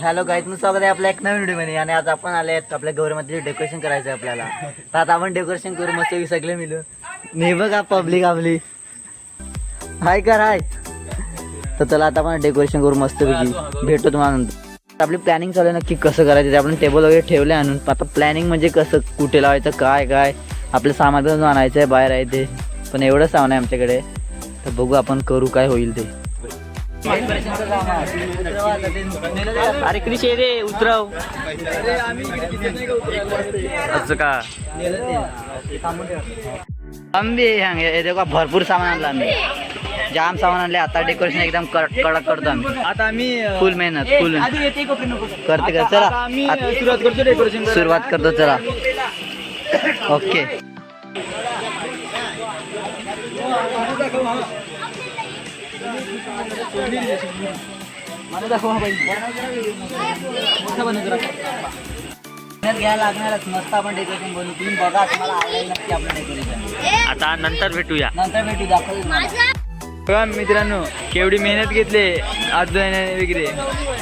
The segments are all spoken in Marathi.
हॅलो गाईत स्वागत आहे आपल्या एक नवीन व्हिडिओमध्ये आणि आज आपण आले आहेत आपल्या गौरमध्ये डेकोरेशन करायचं आहे आपल्याला. तर आता आपण डेकोरेशन करू मस्त सगळे मिळू नाही बघा पब्लिक आपली. हाय कर हाय? तर चला आता आपण डेकोरेशन करू मस्त भेटतो तुम्हाला नंतर. आपली प्लॅनिंग चालू आहे नक्की कसं करायचं ते आपण टेबल वगैरे ठेवले आणून. आता प्लॅनिंग म्हणजे कसं कुठे लावायचं काय काय? आपलं सामान आणायचं आहे बाहेर आहे ते. पण एवढं सामान आहे आमच्याकडे. तर बघू आपण करू काय होईल ते. अरे कृषी रे उतरव. असं का? हे देखो भरपूर सामान आणलं आम्ही. जाम सामान आणले आता डेकोरेशन एकदम कडक करतो आम्ही. आता आम्ही फुल मेहनत फुल करते कर चला. आम्ही सुरुवात करतो डेकोरेशन सुरुवात करतो चला. ओके मेहनत घ्यायला लागणारच मस्त आपण डेकोरेशन बनवू तुम्ही बघा तुम्हाला आवडेल नक्की आपलं डेकोरेशन आता नंतर भेटूया नंतर भेटू दाखवू. बघा मित्रांनो केवढी मेहनत घेतले आज वगैरे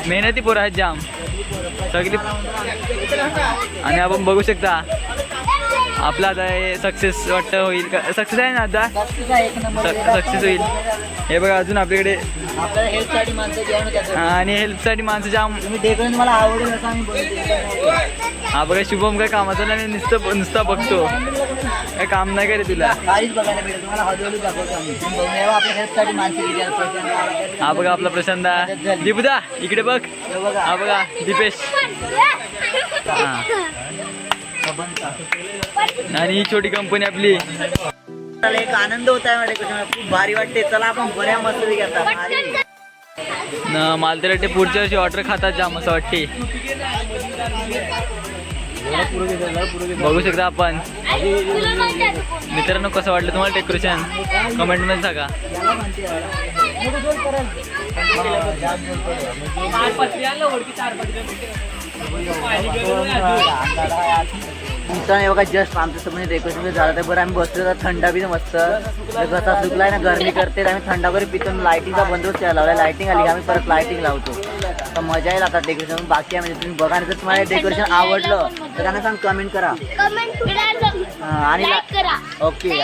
मेहनती पोरं आहेत जाम सगळी आणि आपण बघू शकता आपला आता सक्सेस वाटतं होईल सक्सेस आहे ना आता? बक्षीस आहे एक नंबर सक्सेस होईल. हे बघा अजून आपल्याकडे. आणि हेल्पसाठी माणसं जाम. हा बघा शुभम काय कामाचा नाही नुसतं नुसता बघतो. काय काम नाही करे तुला. हा बघा आपला प्रशांदा दीपुदा इकडे बघ. हे बघा. हा बघा दीपेश. हा. आणि ही छोटी कंपनी आपली. एक आनंद होत आहे खूप भारी वाटते. चला आपण बऱ्या मस्त घेता भारी. न मला ते पुढच्या वर्षी ऑर्डर खातात जाम असं वाटते. बघू शकता आपण. मित्रांनो कसं वाटलं तुम्हाला डेकोरेशन कमेंटमध्ये सांगा. मित्रांनो बघा जस्ट आमचं समोर डेकोरेशन झालं. तर बरं आम्ही बसलो तर थंडा बी मस्त. कसा सुकलाय ना गरमी करते आम्ही थंडा वगैरे पितो लाईटिंगचा बंदोबस्त केला लावला. लाईटिंग आली आम्ही परत लाईटिंग लावतो. तर मजा येईल आता डेकोरेशन बाकी म्हणजे तुम्ही बघा जर तुम्हाला डेकोरेशन आवडलं तर त्यांना सांग कमेंट करा. आणि ओके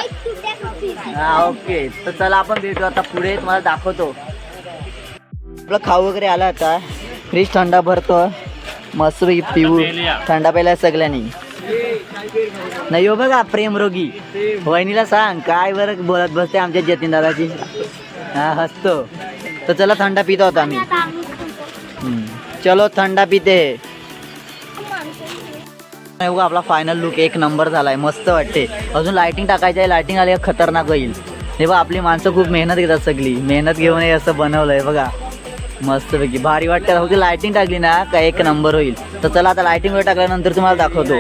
हा ओके तर चला आपण भेटू आता पुढे. तुम्हाला दाखवतो. आपलं खाऊ वगैरे आला आता. फ्रीज थंडा भरतो मस्त पिऊ. थंडा प्यायला सगळ्यांनी. नाही हो बघा प्रेम रोगी. वहिनीला सांग काय बरं बोलत बसते आमच्या जतीन दादाची? हा हसतो. तर चला थंडा पितो होता आम्ही. चलो थंडा पिते. नाही बघा आपला फायनल लुक एक नंबर झालाय. मस्त वाटते. अजून लाइटिंग टाकायची आहे लाइटिंग आली खतरनाक होईल. हे बघा आपली माणसं खूप मेहनत घेतात सगळी. मेहनत घेऊन हे असं बनवलंय बघा. मस्त पैकी भारी वाटतं फक्त लाइटिंग टाकली ना का एक नंबर होईल. तर चला आता लाइटिंग वगैरे टाकल्यानंतर तुम्हाला दाखवतो.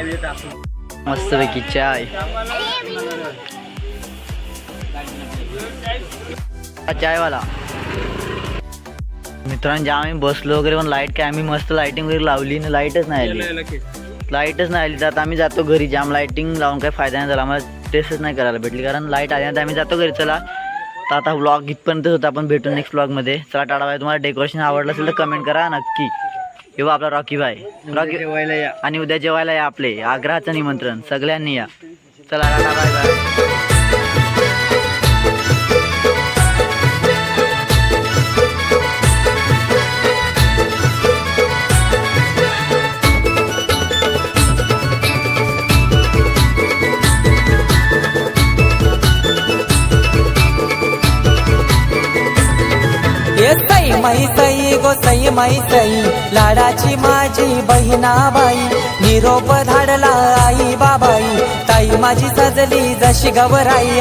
मस्त पैकी चाय चायवाला. मित्रांनो ज्या आम्ही बसलो वगैरे पण लाइट काय आम्ही मस्त लाइटिंग वगैरे लावली ना लाईटच नाही आली. लाईटच नाही आली. तर आता आम्ही जातो घरी. जाम लाईटिंग लावून काही फायदा नाही झाला. आम्हाला टेस्टच नाही करायला भेटली. कारण लाइट आल्यानंतर आम्ही जातो घरी. चला तर आता व्लॉग इथपर्यंतच होता. आपण भेटू नेक्स्ट व्लॉगमध्ये चला टाटा बाय. तुम्हाला डेकोरेशन आवडलं असेल तर कमेंट करा नक्की. किंवा आपला रॉकी बाय. रॉकी जेवायला या. आणि उद्या जेवायला या आपले. आग्रहाचं निमंत्रण. सगळ्यांनी या. चला टाटा बाय बाय. ये सई गो सई मै सई लाडाची माझी बहिणाबाई निरोप धाडला आई बाबाई ताई माझी सजली जशी गवराई